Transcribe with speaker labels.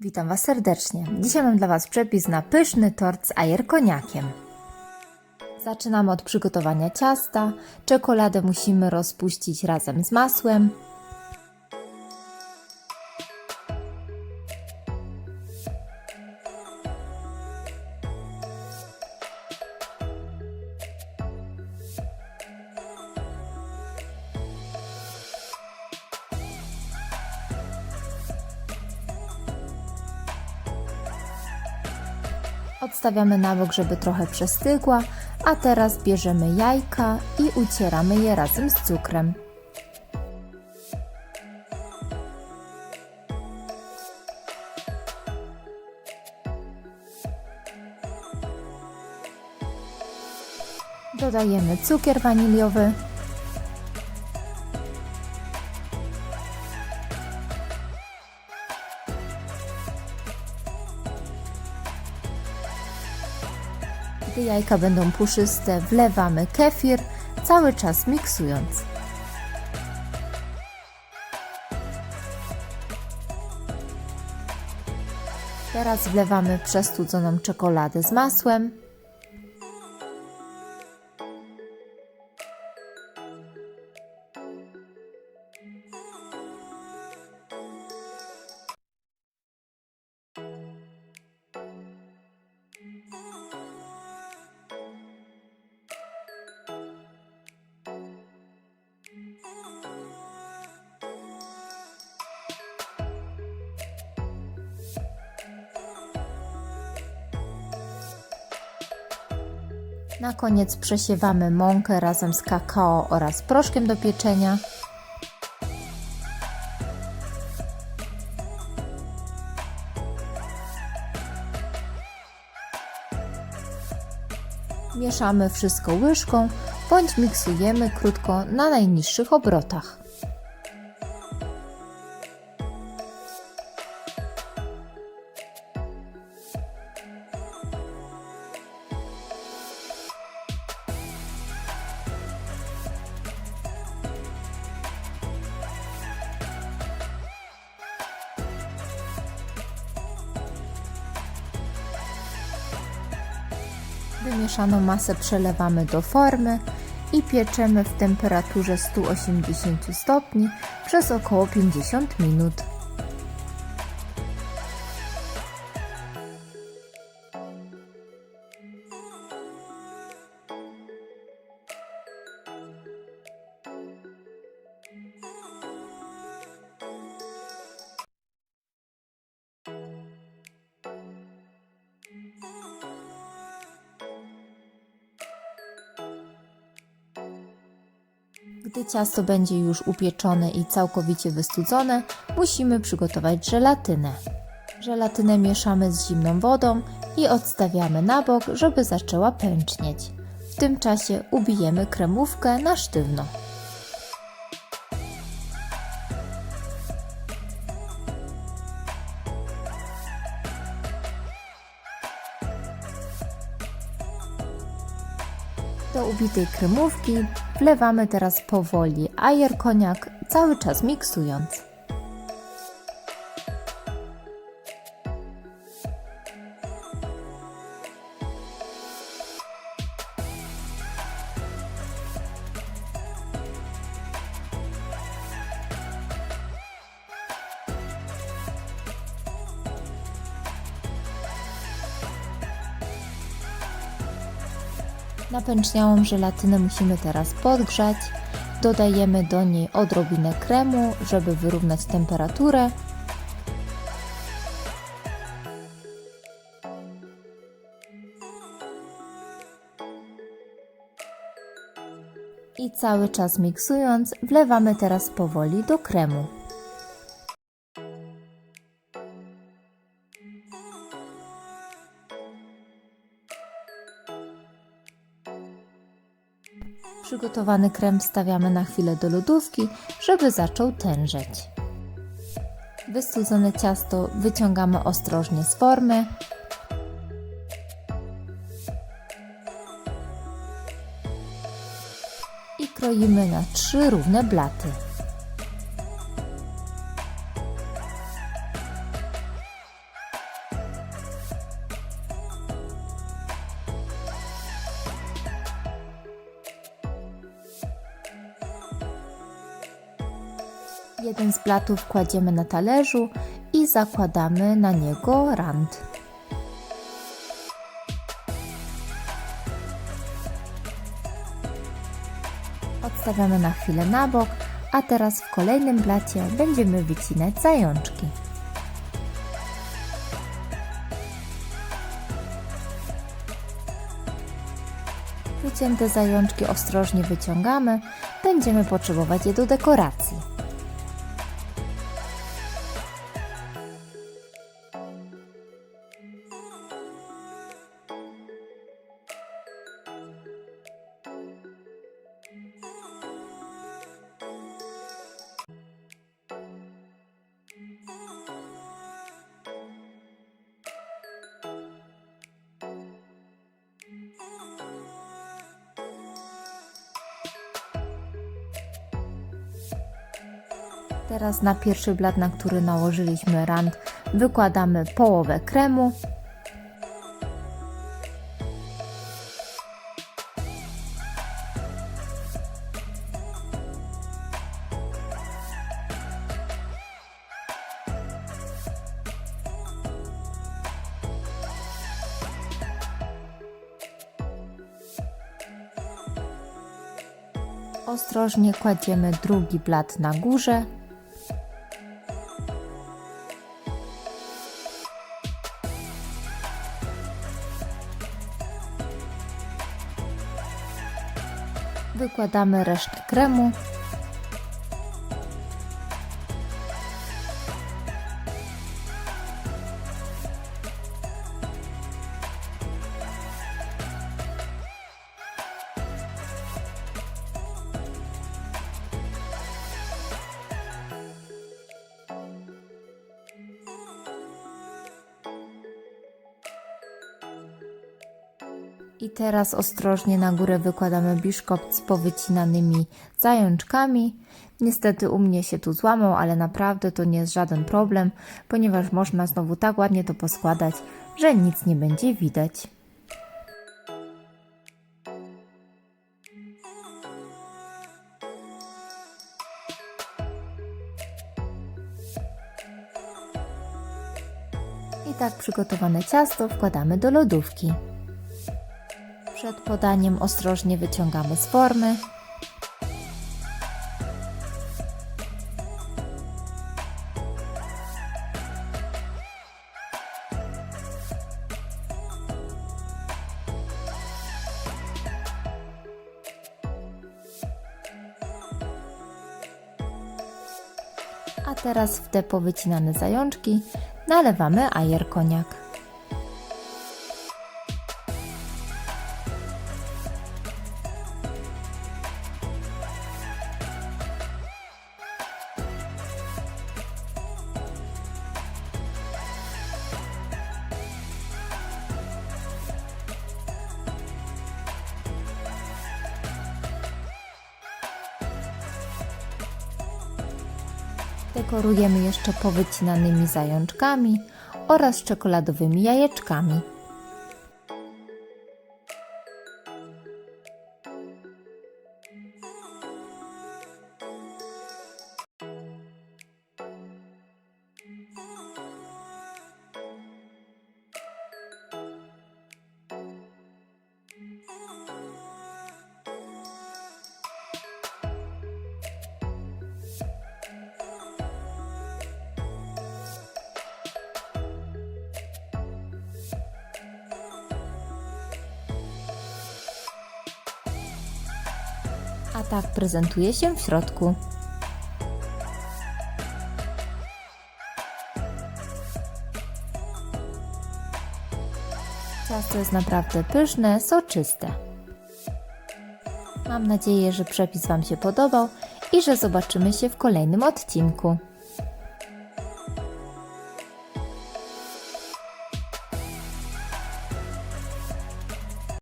Speaker 1: Witam Was serdecznie. Dzisiaj mam dla Was przepis na pyszny tort z ajerkoniakiem. Zaczynamy od przygotowania ciasta. Czekoladę musimy rozpuścić razem z masłem. Odstawiamy na bok, żeby trochę przestygła, a teraz bierzemy jajka i ucieramy je razem z cukrem. Dodajemy cukier waniliowy, Gdy jajka będą puszyste, wlewamy kefir, cały czas miksując. Teraz wlewamy przestudzoną czekoladę z masłem. Na koniec przesiewamy mąkę razem z kakao oraz proszkiem do pieczenia. Mieszamy wszystko łyżką bądź miksujemy krótko na najniższych obrotach. Wymieszaną masę przelewamy do formy i pieczemy w temperaturze 180 stopni przez około 50 minut. Gdy ciasto będzie już upieczone i całkowicie wystudzone, musimy przygotować żelatynę. Żelatynę mieszamy z zimną wodą i odstawiamy na bok, żeby zaczęła pęcznieć. W tym czasie ubijemy kremówkę na sztywno. Do ubitej kremówki wlewamy teraz powoli ajer koniak, cały czas miksując. Napęczniałą żelatynę musimy teraz podgrzać. Dodajemy do niej odrobinę kremu, żeby wyrównać temperaturę. I cały czas miksując, wlewamy teraz powoli do kremu. Przygotowany krem wstawiamy na chwilę do lodówki, żeby zaczął tężeć. Wystudzone ciasto wyciągamy ostrożnie z formy. I kroimy na trzy równe blaty. Blatów kładziemy na talerzu i zakładamy na niego rand. Odstawiamy na chwilę na bok, a teraz w kolejnym blacie będziemy wycinać zajączki. Wycięte zajączki ostrożnie wyciągamy, będziemy potrzebować je do dekoracji. Teraz na pierwszy blat, na który nałożyliśmy rand, wykładamy połowę kremu. Ostrożnie kładziemy drugi blat na górze. Wykładamy resztę kremu. I teraz ostrożnie na górę wykładamy biszkopt z powycinanymi zajączkami. Niestety u mnie się tu złamał, ale naprawdę to nie jest żaden problem, ponieważ można znowu tak ładnie to poskładać, że nic nie będzie widać. I tak przygotowane ciasto wkładamy do lodówki. Przed podaniem ostrożnie wyciągamy z formy. A teraz w te powycinane zajączki nalewamy ajer koniak. Dekorujemy jeszcze powycinanymi zajączkami oraz czekoladowymi jajeczkami. A tak prezentuje się w środku. Ciasto jest naprawdę pyszne, soczyste. Mam nadzieję, że przepis Wam się podobał i że zobaczymy się w kolejnym odcinku.